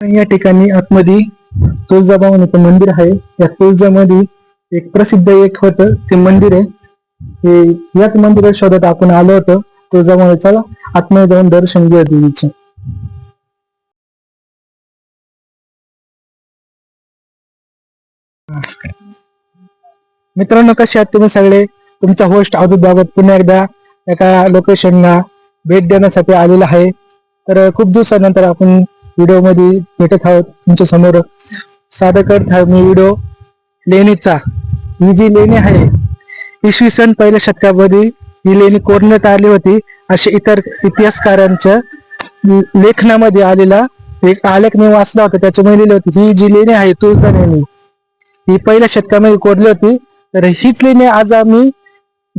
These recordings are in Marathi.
या ठिकाणी आतमध्ये तुळजाभवानीचं मंदिर आहे. या तुळजामध्ये एक प्रसिद्ध एक होतं ते मंदिर आहे. याच मंदिरात शोधत आपण आलो होतो. तुळजाभवानीचा आतमध्ये जाऊन दर्शन घेऊ देवीचे. मित्रांनो कसे आहात तुम्ही सगळे? तुमचा होस्ट अवधूत बाबत पुन्हा एकदा एका लोकेशनला भेट देण्यासाठी आलेला आहे. तर खूप दिवसानंतर आपण व्हिडिओमध्ये भेटत आहोत तुमच्यासमोर. सादर करत आहे मी व्हिडिओ लेणीचा. ही जी लेणी आहे इसवी सन पहिल्या शतकामध्ये ही लेणी कोरण्यात आली होती. असे इतर इतिहासकारांच्या लेखनामध्ये आलेला एक आलेख मी वाचला होता त्याच्यामुळे लिहिले होते. ही जी लेणी आहे तुळजा लेणी ही पहिल्या शतकामध्ये कोरली होती. तर हीच लेणी आज आम्ही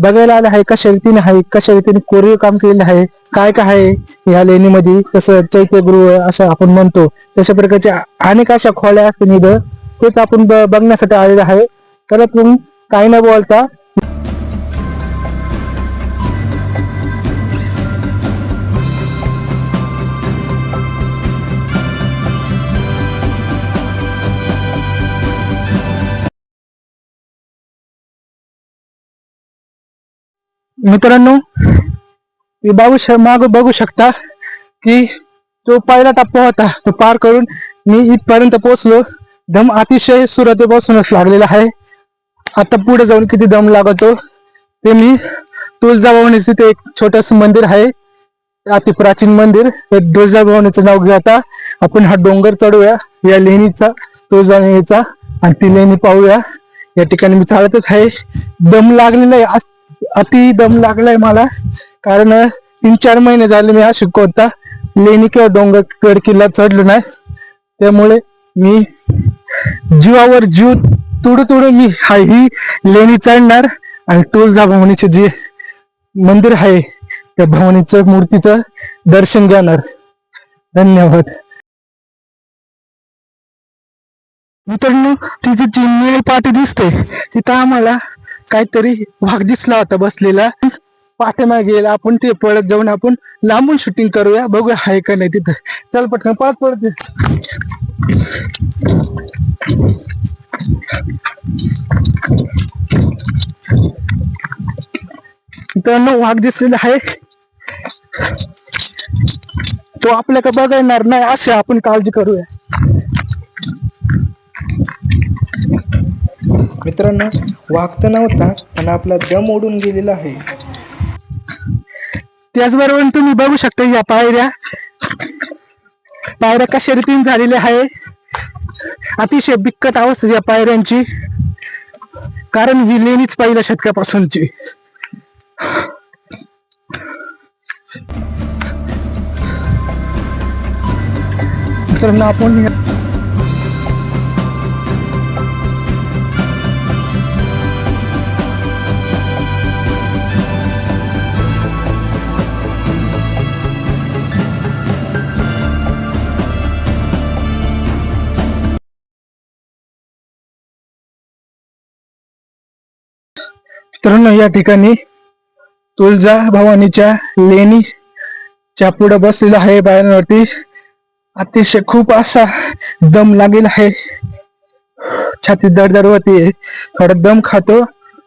बघायला आलं आहे कशा रीतीने आहे कशा रीतीने कोरीव काम केलेलं आहे काय काय आहे या लेणीमध्ये तसं चैत्यगृह असं आपण म्हणतो तशा प्रकारच्या अनेक अशा खोल्या असतील इथं. तेच आपण ब- बघण्यासाठी आलेलं आहे. तर तुम्ही काही न बोलता मित्रांनो हे बघू माग बघू शकता की तो पहिला टप्पा होता तो पार करून मी इथपर्यंत पोहोचलो. दम अतिशय सुरतेपासूनच लागलेला आहे. आता पुढे जाऊन किती दम लागतो ते मी तुळजाभवानीचं ते एक छोटस मंदिर आहे. अति प्राचीन मंदिर. ते तुळजाभवानीचं नाव घेता आपण हा डोंगर चढूया या लेणीचा तुळजा लेणीचा आणि ती लेणी पाहूया. या ठिकाणी मी चालतच आहे. दम लागलेला आहे. अति दम लागलाय मला. कारण तीन चार महिने झाले मी अशी कोणता लेणी किंवा डोंगरगड किल्ला चढलो नाही. त्यामुळे मी जीवावर जीव तुडू तुडू मी हा ही लेणी चढणार आणि तुळजा भवानीचे जे मंदिर आहे त्या भवानीचं मूर्तीचं दर्शन घेणार. धन्यवाद. मित्रांनो तिथे जी निळी पाटी दिसते तिथं आम्हाला काहीतरी वाघ दिसला होता बसलेला. पाठीमागे आपण ते पळत जाऊन आपण लांबून शूटिंग करूया. बघूया हाय का नाही तिथं. चल पटकन पळत पळत ये. मित्रांनो वाघ दिसलेला आहे. तो आपल्याकडे बघणार नाही अशी आपण काळजी करूया. मित्रांनो वाघ नव्हता पण आपला दम ओढून गेलेला आहे. त्याचबरोबर तुम्ही बघू शकता या पायऱ्या. पायऱ्या कशा रीतीने झालेल्या आहे. अतिशय बिकट अवस्था या पायऱ्यांची. कारण ही लेणीच पहिल्या शतकापासूनची. तर आपण मित्रांनो या ठिकाणी तुळजा भवानीच्या लेणीच्या पुढे बसलेला आहे. बायांवरती अतिशय खूप असा दम लागेल आहे. छाती दरदर होती थोडा दम खातो.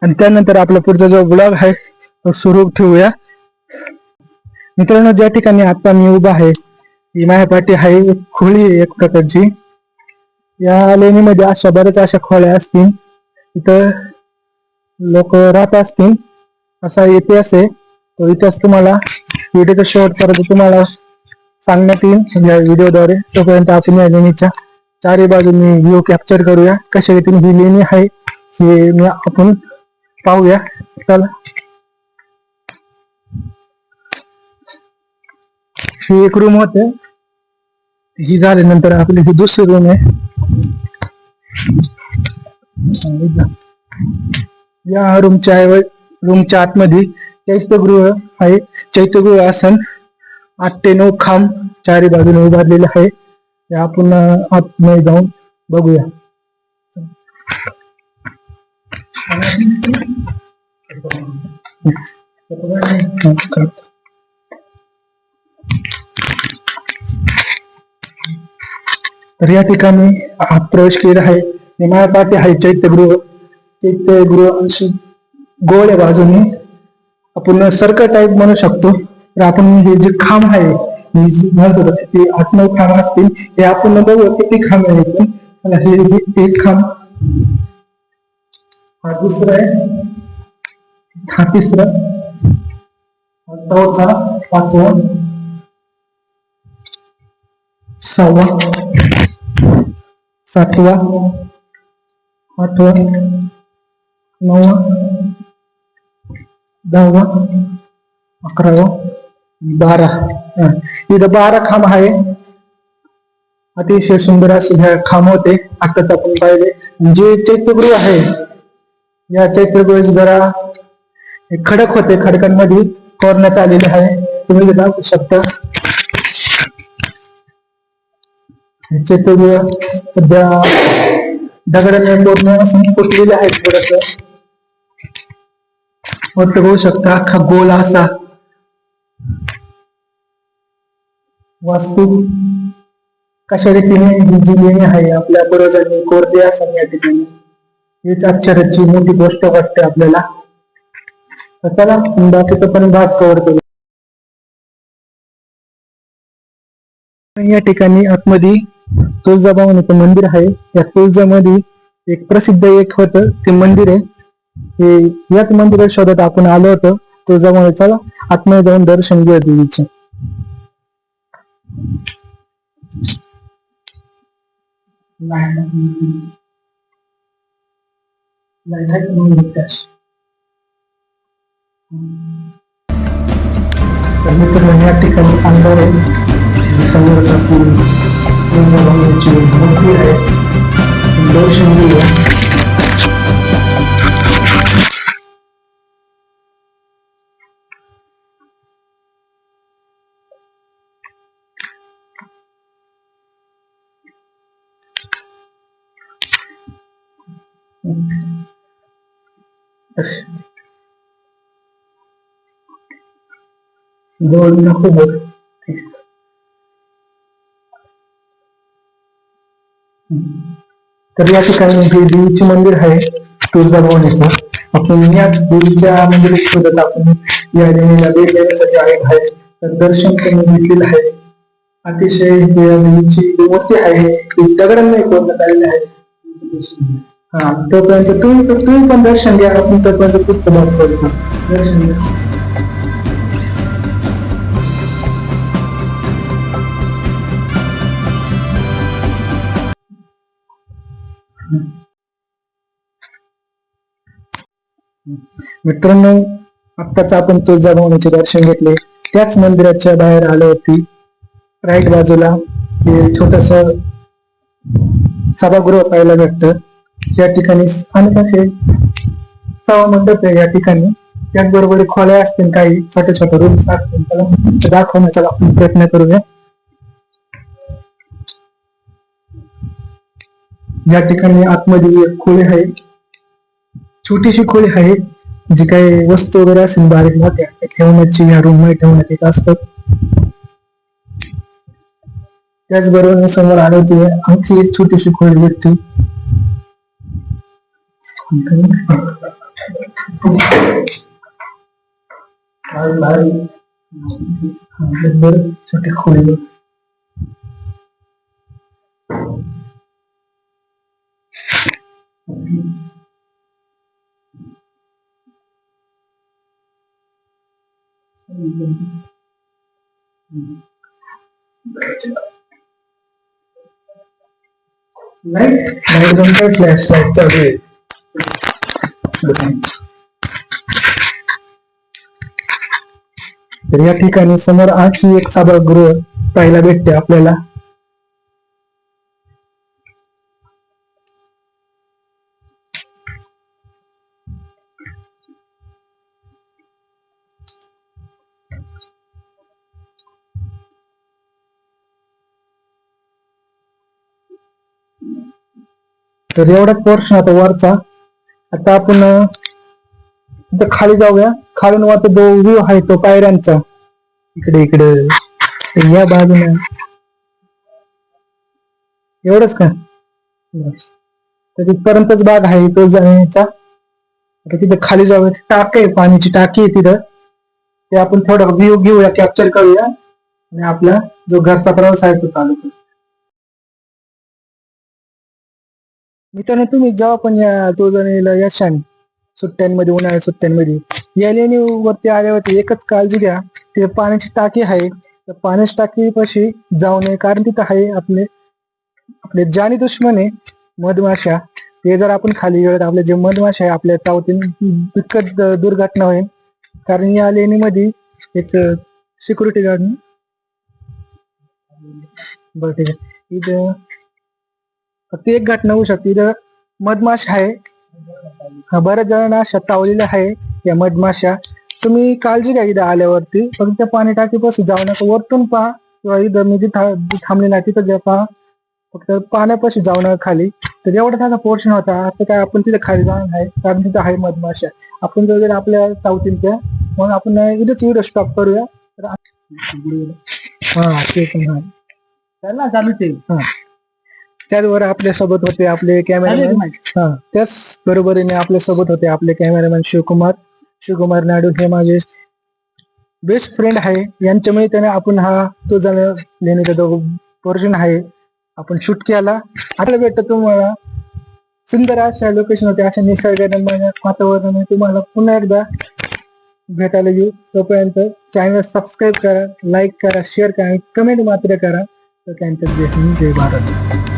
आणि त्यानंतर आपला पुढचा जो ब्लॉग आहे तो सुरू ठेवूया. मित्रांनो ज्या ठिकाणी आता मी उभा आहे ही माझ्यापाठी आहे एक खोळी आहे एक प्रकारची. या लेणीमध्ये अशा बऱ्याच अशा खोळ्या असतील. इथं लोक राहत असतील असा इतिहास आहे. तो इतिहास तुम्हाला व्हिडिओचा शेवटपर्यंत तुम्हाला सांगण्यात येईल. या व्हिडिओद्वारे तोपर्यंत आपण या लेणीच्या चारही बाजूनी व्ह्यू कॅप्चर करूया. कशा रीतीने ही लेणी आहे हे मी आपण पाहूया. चला. ही एक रूम होते. ही झाल्यानंतर आपली ही दुसरी रूम आहे. या रूमच्या रूमच्या आतमध्ये चैत्यगृह आहे. चैत्यगृह आसन आठ ते नऊ खांब चारी बाजूने उभारलेले आहे. ते आपण आतमध्ये जाऊन बघूया. तर या ठिकाणी प्रवेश केला आहे. आणि पाठी आहे चैत्यगृह. चैत्यगृह अशी गोळ्या बाजूने आपण सर्कल टाईप म्हणू शकतो. तर आपण हे जे खांब आहे मी म्हणत होतो ते आठ नऊ खांब असतील हे आपण बघू किती खांब आहे हे एक खांब. हा दुसरा आहे. हा तिसरा. चौथा पाचवा. सहावा. सातवा. आठवा. नववा दहावा अकरावा बारा हा. इथं बारा खांब अतिशय सुंदर असे ह्या होते आताच आपण पाहिले जे चैत्यगृह आहे या चैत्यगृह जरा खडक होते खडकांमध्ये कोरण्यात आलेले आहे तुम्ही दाखवू शकता चैत्यगृह सध्या दगडाने कोरणे असून फुटलेले थोडस वरती बघू शकता अख्खा गोल असा. वास्तू कशा रीतीने ही आहे आपल्या पूर्वजांनी कोरली असावी या ठिकाणी. हीच आश्चर्याची मोठी गोष्ट वाटते आपल्याला. तर चला बाकीचा पण भाग कव्हर करू. या ठिकाणी आतमध्ये तुळजाभवानीचं मंदिर आहे. या तुळजामध्ये एक प्रसिद्ध एक होतं ते मंदिर आहे. हे याच मंदिरात शोधत आपण आलो होतो. तुळजाभवानी चला आत्मे जाऊन दर्शन घेऊ देवीचे. तर मित्रांनो या ठिकाणी अंधार आहे. समोरचा पूल तुळजाभवानीची मूर्ती आहे. दर्शन घेऊया. गोल नको तर या ठिकाणी देवीचे मंदिर आहे आपण देवीच्या शोधत आपण या देवीला भेट देण्यासाठी आहे तर दर्शन करून घेतलेलं आहे अतिशय देवीची जी मूर्ती आहे ती दगडांनी आलेली आहे हा तोपर्यंत तुम्ही तुम्ही पण दर्शन घ्या आपण तोपर्यंत पुढचं करतो. दर्शन घ्या. मित्रांनो आत्ताच आपण तुळजाभवानीचे दर्शन घेतले. त्याच मंदिराच्या बाहेर आलो होती. राईट बाजूला छोटस सभागृह पाहायला भेटतं. या ठिकाणी स्थानिक असे सभा मंडप आहे या ठिकाणी त्याचबरोबर खोल्या असतील काही छोटे छोटे रूम्स असतील त्याला दाखवण्याचा आपण प्रयत्न करूया. या ठिकाणी आतमध्ये एक खोली आहे. छोटीशी खोली आहे जी काही वस्तू वगैरे असेल बारीक मोठ्या ठेवण्याची या रूममध्ये ठेवण्यात येत असतात. त्याचबरोबर समोर आलो होते आणखी एक छोटीशी खोली भेटते. काय बारीक बरं छोटी खोली लाइट लाइट बंद कर फ्लॅश लाइट चालू आहे तर या ठिकाणी समोर आणखी एक सभागृह पाहायला भेटते आपल्याला. तर एवढा पोर्शन आता वरचा. आता आपण इथं खाली जाऊया. खालून वरचा जो व्ह्यू आहे तो पायऱ्यांचा. इकडे इकडे. या बाजूने. एवढंच का? बस. तर तिथपर्यंतच बाग आहे तो जाण्याचा. आता तिथे खाली जाऊया. टाक आहे पाण्याची टाकी आहे तिथं. ते आपण थोडं व्ह्यू घेऊया कॅप्चर करूया. आणि आपला जो घरचा प्रवास आहे तो चालू करू मित्रांनो तुम्ही जेव्हा पण या तो जणीला यशान सुट्ट्यांमध्ये उन्हाळ्या सुट्ट्यांमध्ये या लेणी वरती आल्यावरती एकच काळजी घ्या. तिथे पाण्याची टाकी आहे. त्या पाण्याची टाकीपाशी जाऊ नये कारण तिथं आहे आपले आपले जानी दुश्मन आहे मधमाशा. ते जर आपण खाली गेलो तर आपले जे मधमाशा आहे आपल्या चावतीन बिकट दुर्घटना होईल. कारण या लेणीमध्ये एक सिक्युरिटी गार्ड बरं ठीक आहे. इथं फक्त एक घटना होऊ शकते. इथं मधमाश आहे. हा बऱ्याच जणांना अशा चावलेल्या आहे या मधमाशा. तुम्ही काळजी घ्या इथं आल्यावरती. फक्त त्या पाणी टाकीपासून जाऊ नका. वरतून पहा किंवा इथं मी जिथे थांबले ना तिथं जे पहा. फक्त पाण्यापाशी जाऊ नका खाली. तर एवढा त्याचा पोर्शन होता. आता काय आपण तिथे खाली जाणार नाही. कारण तिथं आहे मधमाशा. आपण जर आपल्या चावतील त्या मग आपण इथंच व्हिडिओ स्टॉप करूया. हा ते पण हा. चला चालूच आहे हा. त्याचबरोबर आपल्यासोबत होते आपले कॅमेरामॅन हा. त्याच बरोबरीने आपल्यासोबत होते आपले कॅमेरामॅन शिवकुमार. शिवकुमार नायडू हे माझे बेस्ट फ्रेंड आहे. यांच्यामुळे त्याने आपण हा तो जण लेण्याचा जो पोर्शन आहे. आपण शूट केला. आता भेटतो तुम्हाला. सुंदर अशा लोकेशन होते अशा निसर्गरम्य वातावरण तुम्हाला पुन्हा एकदा भेटायला येऊ. तोपर्यंत चॅनल सबस्क्राईब करा लाईक करा शेअर करा कमेंट मात्र करा. तर त्यांचं जय हिंद जय भारत.